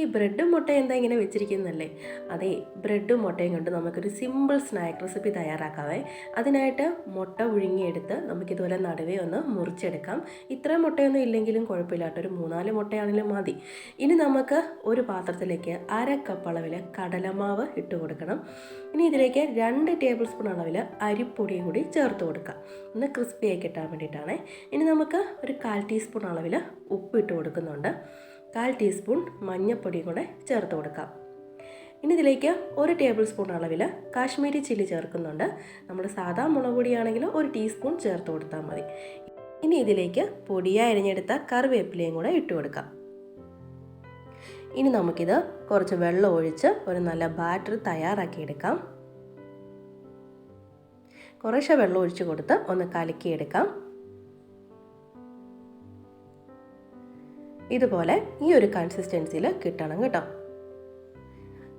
ഈ ബ്രെഡും മുട്ടയും എന്താ ഇങ്ങനെ വെച്ചിരിക്കുന്നല്ലേ അതെ ബ്രെഡും മുട്ടയും കൊണ്ട് നമുക്കൊരു സിമ്പിൾ സ്നാക്ക് റെസിപ്പി തയ്യാറാക്കാവേ. അതിനായിട്ട് മുട്ട പുഴുങ്ങിയെടുത്ത് നമുക്കിതുപോലെ നടുവേ ഒന്ന് മുറിച്ചെടുക്കാം. ഇത്ര മുട്ടയൊന്നും ഇല്ലെങ്കിലും കുഴപ്പമില്ല ഒരു മൂന്നാൽ മുട്ടയാണെങ്കിലും മതി. ഇനി നമുക്ക് ഒരു പാത്രത്തിലേക്ക് അര കപ്പ് അളവിൽ കടലമാവ് ഇട്ട് കൊടുക്കണം. ഇനി ഇതിലേക്ക് രണ്ട് ടേബിൾ സ്പൂൺ അളവിൽ അരിപ്പൊടിയും കൂടി ചേർത്ത് കൊടുക്കാം. ഒന്ന് ക്രിസ്പിയായി കിട്ടാൻ വേണ്ടിയിട്ടാണ്. ഇനി നമുക്ക് ഒരു കാൽ ടീസ്പൂൺ അളവിൽ ഉപ്പ് ഇട്ട് കൊടുക്കുന്നുണ്ട്. കാൽ ടീസ്പൂൺ മഞ്ഞൾപ്പൊടിയും കൂടെ ചേർത്ത് കൊടുക്കാം. ഇനി ഇതിലേക്ക് ഒരു ടേബിൾ സ്പൂൺ അളവിൽ കാശ്മീരി ചില്ലി ചേർക്കുന്നുണ്ട്. നമ്മൾ സാധാ മുളക് പൊടിയാണെങ്കിൽ ഒരു ടീസ്പൂൺ ചേർത്ത് കൊടുത്താൽ മതി. ഇനി ഇതിലേക്ക് പൊടിയായി അരിഞ്ഞെടുത്ത കറിവേപ്പിലയും കൂടെ ഇട്ട് കൊടുക്കാം. ഇനി നമുക്കിത് കുറച്ച് വെള്ളം ഒഴിച്ച് ഒരു നല്ല ബാറ്റർ തയ്യാറാക്കിയെടുക്കാം. കുറേശ്ശെ വെള്ളം ഒഴിച്ച് കൊടുത്ത് ഒന്ന് കലക്കിയെടുക്കാം. ഇതുപോലെ ഈ ഒരു കൺസിസ്റ്റൻസിയിൽ കിട്ടണം കേട്ടോ.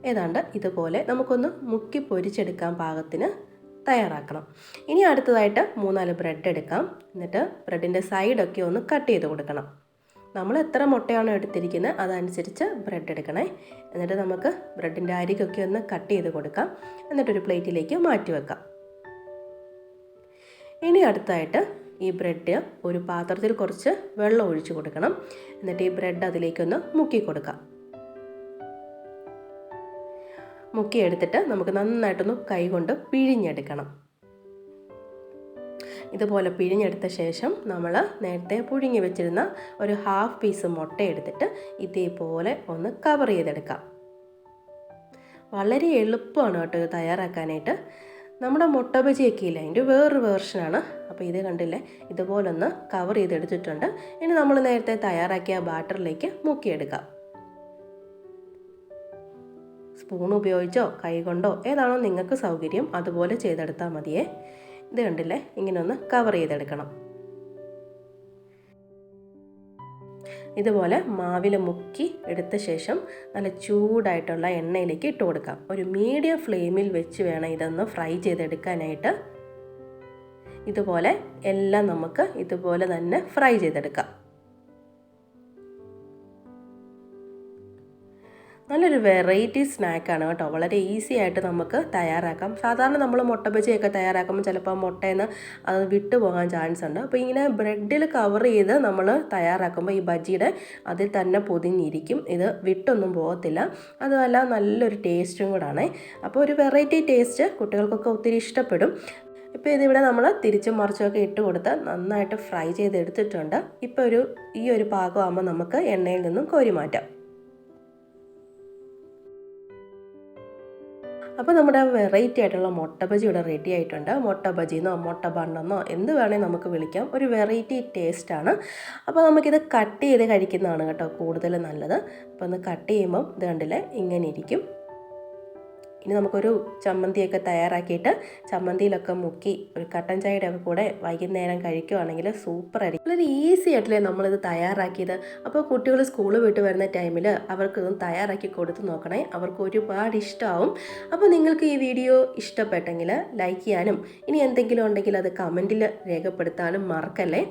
ഏതാണ്ട് ഇതുപോലെ നമുക്കൊന്ന് മുക്കി പൊരിച്ചെടുക്കാൻ പാകത്തിന് തയ്യാറാക്കണം. ഇനി അടുത്തതായിട്ട് മൂന്നാൽ ബ്രെഡ് എടുക്കാം. എന്നിട്ട് ബ്രെഡിന്റെ സൈഡൊക്കെ ഒന്ന് കട്ട് ചെയ്ത് കൊടുക്കണം. നമ്മൾ എത്ര മുട്ടയാണോ എടുത്തിരിക്കുന്നത് അതനുസരിച്ച് ബ്രെഡ് എടുക്കണേ. എന്നിട്ട് നമുക്ക് ബ്രെഡിന്റെ അരികൊക്കെ ഒന്ന് കട്ട് ചെയ്ത് കൊടുക്കാം. എന്നിട്ടൊരു പ്ലേറ്റിലേക്ക് മാറ്റി വെക്കാം. ഇനി അടുത്തായിട്ട് ഈ ബ്രെഡ് ഒരു പാത്രത്തിൽ കുറച്ച് വെള്ളം ഒഴിച്ചു കൊടുക്കണം. എന്നിട്ട് ഈ ബ്രെഡ് അതിലേക്കൊന്ന് മുക്കി കൊടുക്കാം. മുക്കി എടുത്തിട്ട് നമുക്ക് നന്നായിട്ടൊന്ന് കൈകൊണ്ട് പിഴിഞ്ഞെടുക്കണം. ഇതുപോലെ പിഴിഞ്ഞെടുത്ത ശേഷം നമ്മൾ നേരത്തെ പുഴുങ്ങി വെച്ചിരുന്ന ഒരു ഹാഫ് പീസ് മുട്ട എടുത്തിട്ട് ഇതേപോലെ ഒന്ന് കവർ ചെയ്തെടുക്കാം. വളരെ എളുപ്പമാണ് കേട്ടോ ഇത് തയ്യാറാക്കാനായിട്ട്. നമ്മുടെ മുട്ട ബജിയൊക്കെ ഇല്ല? അതിന്റെ വേറൊരു വേർഷനാണ് അപ്പോൾ ഇത് കണ്ടില്ലേ? ഇതുപോലൊന്ന് കവർ ചെയ്തെടുത്തിട്ടുണ്ട്. ഇനി നമ്മൾ നേരത്തെ തയ്യാറാക്കിയ ബാറ്ററിലേക്ക് മുക്കിയെടുക്കാം. സ്പൂൺ ഉപയോഗിച്ചോ കൈ കൊണ്ടോ ഏതാണോ നിങ്ങൾക്ക് സൗകര്യം അതുപോലെ ചെയ്തെടുത്താൽ മതിയേ. ഇത് കണ്ടില്ലേ? ഇങ്ങനെ ഒന്ന് കവർ ചെയ്തെടുക്കണം. ഇതുപോലെ മാവിൽ മുക്കി എടുത്ത ശേഷം നല്ല ചൂടായിട്ടുള്ള എണ്ണയിലേക്ക് ഇട്ട് കൊടുക്കാം. ഒരു മീഡിയം ഫ്ലെയിമിൽ വെച്ച് വേണം ഇതൊന്ന് ഫ്രൈ ചെയ്തെടുക്കാനായിട്ട്. ഇതുപോലെ എല്ലാം നമുക്ക് ഇതുപോലെ തന്നെ ഫ്രൈ ചെയ്തെടുക്കാം. നല്ലൊരു വെറൈറ്റി സ്നാക്കാണ് കേട്ടോ. വളരെ ഈസി ആയിട്ട് നമുക്ക് തയ്യാറാക്കാം. സാധാരണ നമ്മൾ മുട്ട ബജിയൊക്കെ തയ്യാറാക്കുമ്പോൾ ചിലപ്പോൾ മുട്ടയിൽ നിന്ന് അത് വിട്ടു പോകാൻ ചാൻസ് ഉണ്ട്. അപ്പോൾ ഇങ്ങനെ ബ്രെഡിൽ കവർ ചെയ്ത് നമ്മൾ തയ്യാറാക്കുമ്പോൾ ഈ ബജിയുടെ അതിൽ തന്നെ പൊതിഞ്ഞിരിക്കും. ഇത് വിട്ടൊന്നും പോകത്തില്ല. അതുമല്ല നല്ലൊരു ടേസ്റ്റും കൂടാണ്. അപ്പോൾ ഒരു വെറൈറ്റി ടേസ്റ്റ് കുട്ടികൾക്കൊക്കെ ഒത്തിരി ഇഷ്ടപ്പെടും. ഇപ്പോൾ ഇതിവിടെ നമ്മൾ തിരിച്ചും മറിച്ചുമൊക്കെ ഇട്ട് കൊടുത്ത് നന്നായിട്ട് ഫ്രൈ ചെയ്തെടുത്തിട്ടുണ്ട്. ഇപ്പോൾ ഒരു ഈ ഒരു പാകമാകുമ്പോൾ നമുക്ക് എണ്ണയിൽ നിന്നും കോരി മാറ്റാം. അപ്പോൾ നമ്മുടെ വെറൈറ്റി ആയിട്ടുള്ള മുട്ട ബജി ഇവിടെ റെഡി ആയിട്ടുണ്ട്. മുട്ട ബജിന്നോ മുട്ട ബണ്ണെന്നോ എന്ത് വേണേൽ നമുക്ക് വിളിക്കാം. ഒരു വെറൈറ്റി ടേസ്റ്റാണ് അപ്പോൾ നമുക്കിത് കട്ട് ചെയ്ത് കഴിക്കുന്നതാണ് കേട്ടോ കൂടുതൽ നല്ലത്. അപ്പോൾ ഒന്ന് കട്ട് ചെയ്യുമ്പം ഇത് കണ്ടില്ലേ ഇങ്ങനെ ഇരിക്കും. ഇനി നമുക്കൊരു ചമ്മന്തിയൊക്കെ തയ്യാറാക്കിയിട്ട് ചമ്മന്തിയിലൊക്കെ മുക്കി ഒരു കട്ടൻ ചായയുടെ ഒക്കെ കൂടെ വൈകുന്നേരം കഴിക്കുവാണെങ്കിൽ സൂപ്പർ ആയിരിക്കും വളരെ ഈസി ആയിട്ടല്ലേ നമ്മളിത് തയ്യാറാക്കിയത്? അപ്പോൾ കുട്ടികൾ സ്കൂൾ വിട്ട് വരുന്ന ടൈമിൽ അവർക്ക് ഇതൊന്ന് തയ്യാറാക്കി കൊടുത്ത് നോക്കണേ. അവർക്ക് ഒരുപാട് ഇഷ്ടമാവും അപ്പോൾ നിങ്ങൾക്ക് ഈ വീഡിയോ ഇഷ്ടപ്പെട്ടെങ്കിൽ ലൈക്ക് ചെയ്യാനും ഇനി എന്തെങ്കിലും ഉണ്ടെങ്കിൽ അത് കമന്റിൽ രേഖപ്പെടുത്താനും മറക്കല്ലേ?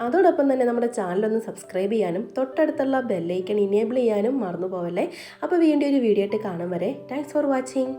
അതോടൊപ്പം തന്നെ നമ്മുടെ ചാനലൊന്ന് സബ്സ്ക്രൈബ് ചെയ്യാനും തൊട്ടടുത്തുള്ള ബെല്ലൈക്കൺ ഇനേബിൾ ചെയ്യാനും മറന്നു പോവല്ലേ അപ്പോൾ വീണ്ടും ഒരു വീഡിയോ ആയിട്ട് കാണും വരെ. Thanks for watching